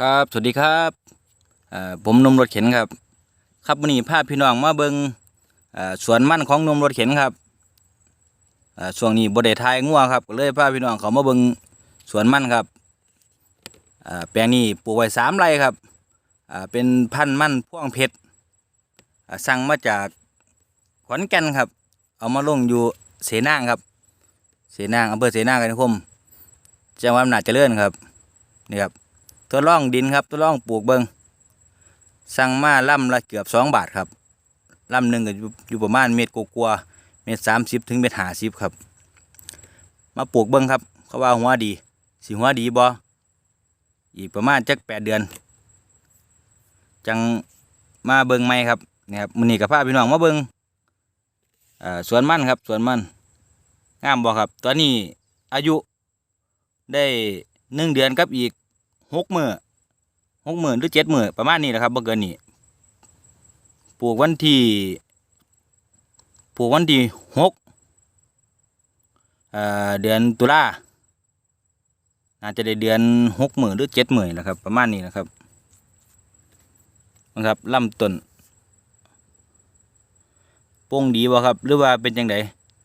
ครับ สวัสดีครับผมนมรถเข็นครับ ครับวันนี้พาพี่น้องมาเบิงสวนมันของนมรถเข็นครับช่วงนี้บไดทายงัวครับก็เลยพาพี่น้องเขามาเบิงสวนมันครับแปลงนี้ปลูกไว้สามไร่ครับเป็นพันธุ์มันพ่วงเพชรสั่งมาจากขอนแก่นครับ เอามาลงอยู่เสนางครับ เสนางอำเภอเสนางกันคมจังหวัดอำนาจเจริญครับนี่ครับ ทดลองดินครับทดลองปลูกเบิงสั่งมาล่ำละเกือบสองบาทครับล่ำหนึ่งก็อยู่อยู่ประมาณเมตรกว่าๆเมตรสามสิบถึงเมตรห้าสิบครับ มาปลูกเบิงครับ เขาว่าหัวดีสีหัวดีบ่อีกประมาณจักแปดเดือน จังมาเบิงไหมครับนี่ครับมือนี้กับพาพี่น้องมาเบิงอ่าสวนมันครับสวนมันงามบ่ครับ ตอนนี้อายุได้หนึ่งเดือนกับอีก หกหมือหกหมื่นหรือเจ็ดหมื่นประมาณนี้แหละครับบ่เกินนี้ปลูกวันที่ปลูกวันที่หกเเดือนตุลาน่าจะได้เดือนหกหมื่นหรือเจ็ดหมื่นแหละครับ ประมาณนี้นะครับนะครับลำต้นโป่งดีบ่ครับ หรือว่าเป็นจังได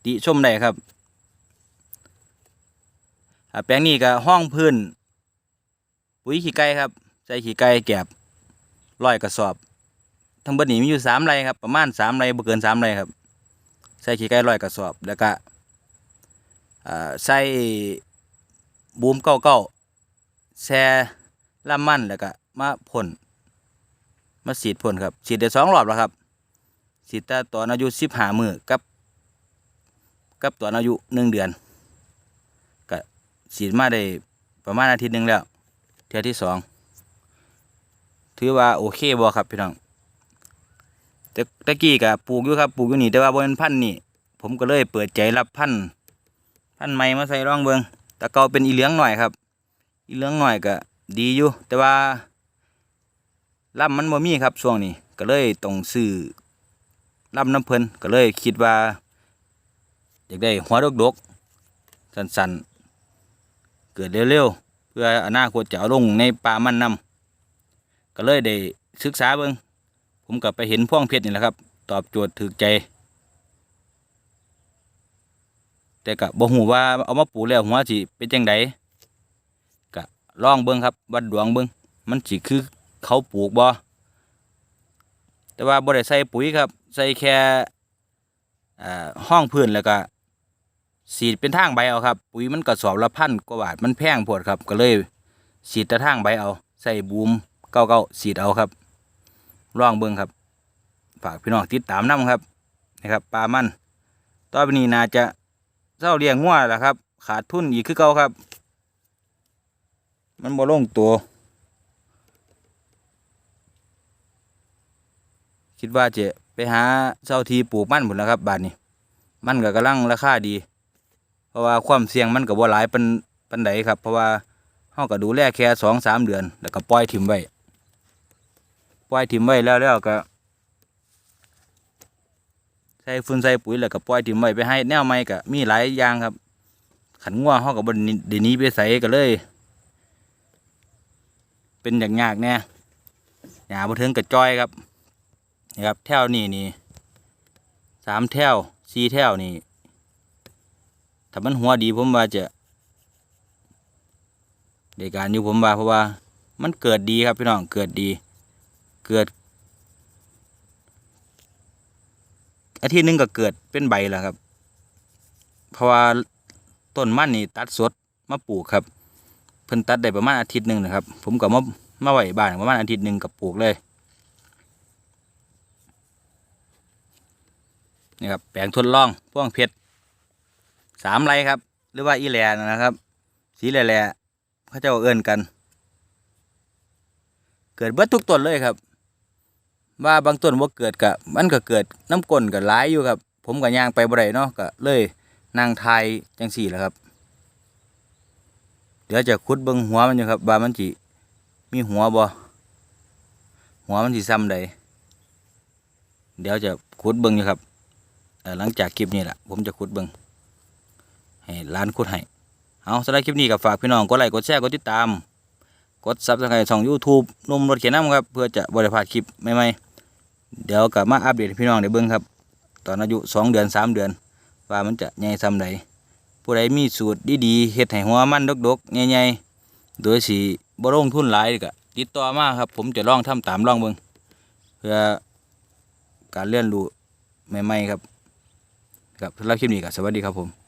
ติชมได้ครับแปลงนี้ก็ห้องพื้น ปุ๋ยขี้ไก่ครับใส่ขี้ไก่แกบร้อยกระสอบ ทั้งเบิดนี้มีอยู่สามไรครับประมาณสามไรบ่เกินสามไรครับ ใส่ขี้ไก่ร้อยกระสอบแล้วก็ใส่บูมเก้าเก้าแช่ล่ามมันแล้วก็มาพ่นมาฉีดพ่นครับฉีดได้สองรอบแล้วครับฉีดแต่ตอนอายุสิบห้ามือกับกับตอนอายุหนึ่งเดือนก็ฉีดมาได้ประมาณอาทิตย์หนึ่งแล้ว เทือที่สองถือว่าโอเคบ่ครับพี่น้องแต่ตะกี้ก็ปลูกอยู่ครับปลูกอยู่นี่แต่ว่าบนพันธุ์นี่ผมก็เลยเปิดใจรับพันธุ์พันธุ์ใหม่มาใส่ร่องเบิงต่เกาเป็นอีเหลืองหน่อยครับ อีเหลืองหน่อยก็ดีอยู่แต่ว่าลำมันบ่มีครับช่วงนี้ก็เลยต้องซื้อลำน้ำเพิ่นก็เลยคิดว่าอยากได้หัวดกๆสันๆ เกิดเร็วๆ พื่ออนาคตจะเอาลงในป่ามันนำก็เลยได้ศึกษาเบิงผมก็ไปเห็นพ่วงเพชรนี่แหละครับ ตอบโจทย์ถูกใจ แต่ก็บ่ฮู้ว่าเอามาปลูกแล้วหัวสิเป็นจังไดก็ลองเบิ่งครับ วัดดวงเบิ่งมันสิคือเขาปลูกบ่แต่ว่าบ่ได้ใส่ปุ๋ยครับ ใส่แค่ห้องพื้นแล้วก็ สีดเป็นทางใบเอาครับ ปุ๋ยมันกระสอบละพันกว่าบาทมันแพงโพดครับ ก็เลยสีดแต่ทางใบเอา ใส่บูมเก้าเก้าสีดเอาครับลองเบิ่งครับฝากพี่น้องติดตามน้ำครับนะครับปลามันต่อไปนี้น่าจะเจ้าเลี้ยงงัวแหละครับ ขาดทุนอีกคือเก่าครับ มันบ่ลงตัว คิดว่าจะไปหาเจ้าทีปลูกมันหมดแล้วครับบาทนี้ มันก็กำลังราคาดี เพราะว่าความเสี่ยงมันก็บ่หลายปันปันใดครับ เพราะว่าเฮาก็ดูแลแค่สองสามเดือน แล้วก็ปล่อยถิ่มไว้ปล่อยถิ่มไว้แล้วแล้วก็ใส่ฝุ่นใส่ปุ๋ยแล้วก็ปล่อยถิ่มไว้ไปให้แนวใหม่ก็มีหลายอย่างครับ ขันงัวเฮาก็บ่ได้เดนี้ไปใส่ก็เลย เป็นอย่างยากแน่หยาบ่ถึงกับจ้อยครับนี่ครับแถวนี้นี่สามแถวสี่แถวนี่ ถ้ามันหัวดีผมว่าจะได้การอยู่ผมว่าเพราะว่า มันเกิดดีครับพี่น้องเกิดดี เกิดอาทิตย์หนึงก็เกิดเป็นใบแล้วครับ เพราะว่าต้นมันนี่ตัดสดมาปลูกครับ เพิ่นตัดได้ประมาณอาทิตย์หนึ่งนะครับ ผมก็มามาไหวบ้านประมาณอาทิตย์หนึ่งกับปลูกเลยนี่ครับแปลงทดลองพ่วงเพชร สามไรครับ หรือว่าอีแลนะครับ สีแหล่ๆเขาจ้าเอื้อนกัน เกิดเบิดทุกต้นเลยครับ ว่าบางต้นว่าเกิดกะมันก็เกิดน้ำก้นก็หลายอยู่ครับ ผมก็ย่างไปบ่ได้เนาะก็เลยนั่งทยจังสี่แหละครับ เดี๋ยวจะขุดเบิ่งหัวมันอยู่ครับว่ามันจิมีหัวบ่หัวมันสิซ้ำใดเดี๋ยวจะขุดเบิ่งอยู่ครับหลังจากคลิปนี้แหละผมจะขุดเบิ่ง ให้ร้านคุดให้เอาสำหรับคลิปนี้ก็ฝากพี่น้องกดไลค์กดแชร์กดติดตาม กดซับสไครต์ช่อง YouTube นมรถเข็นน้ำครับ เพื่อจะบริพาดคลิปใหม่ๆเดี๋ยวกลับมาอัปเดตพี่น้องได้เบิ่งครับ ตอนอายุ2เดือน3เดือน ว่ามันจะใหญ่ซ้ำใดผู้ใดมีสูตรดีๆเฮ็ดให้หัวมันดกๆใหญ่ๆโดยสิบ่ลงทุนหลายก็ติดต่อมาครับ ผมจะลองทำตามลองเบิ่งเพื่อการเรียนรู้ใหม่ๆครับครับสำหรับคลิปนี้ก็สวัสดีครับผม